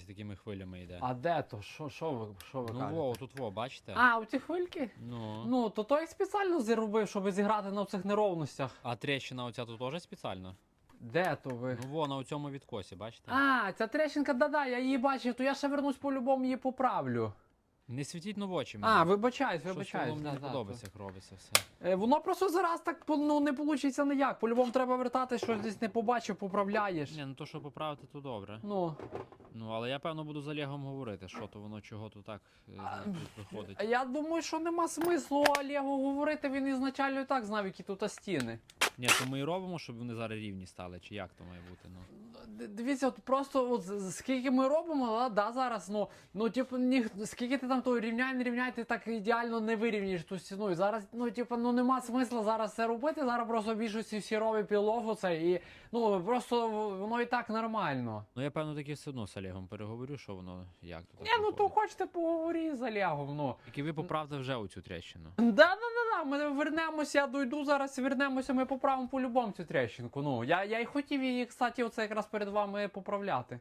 Ось такими хвилями йде. А де то? Що, що ви, що ви ну кажете? во, тут во, бачите? А, у ці хвильки? Ну. Ну, то той спеціально зробив, щоб зіграти на цих неровностях. А трещина оця тут теж спеціально? Де то ви? Ну во, на цьому відкосі, бачите? А, ця трещинка, да-да, я її бачив, то я ще вернусь по-любому її поправлю. Не світіть ну в очі мені. А, вибачаюсь, Щось вибачаюсь. воно мені не подобається, як робиться все. Е, Воно просто зараз так ну, не вийде ніяк. По-любому треба вертати, що десь не побачив, поправляєш. Ні, ну то, що поправити, то добре. Ну, Ну, але я певно буду з Олегом говорити, що то воно чого то так е, тут виходить. а я думаю, що нема смислу Олегу говорити, він ізначально і так знав, які тут стіни. Ні, то ми і робимо, щоб вони зараз рівні стали, чи як то має бути? Ну. Д- Дивіться, от просто от, з- скільки ми робимо, а, да, зараз, ну, ну типу, ні, скільки ти там то рівняй, не рівняй, ти так ідеально не вирівняєш ту стіну. І зараз, ну, типу, ну нема смисла зараз це робити. Зараз просто в більшості всі роблять пілогу це і ну просто воно і так нормально. Ну я певно таки все одно з Олегом переговорю, що воно як то так. Ні, ну то виходить. хочете поговорити з Олегом, ну. Тільки ви поправте вже оцю трещину. Да, да, да, да. Ми вернемося, я дойду зараз, вернемося, ми поправимо по-любому цю трещинку. Ну, я, я й хотів її, кстати, оце якраз перед вами поправляти.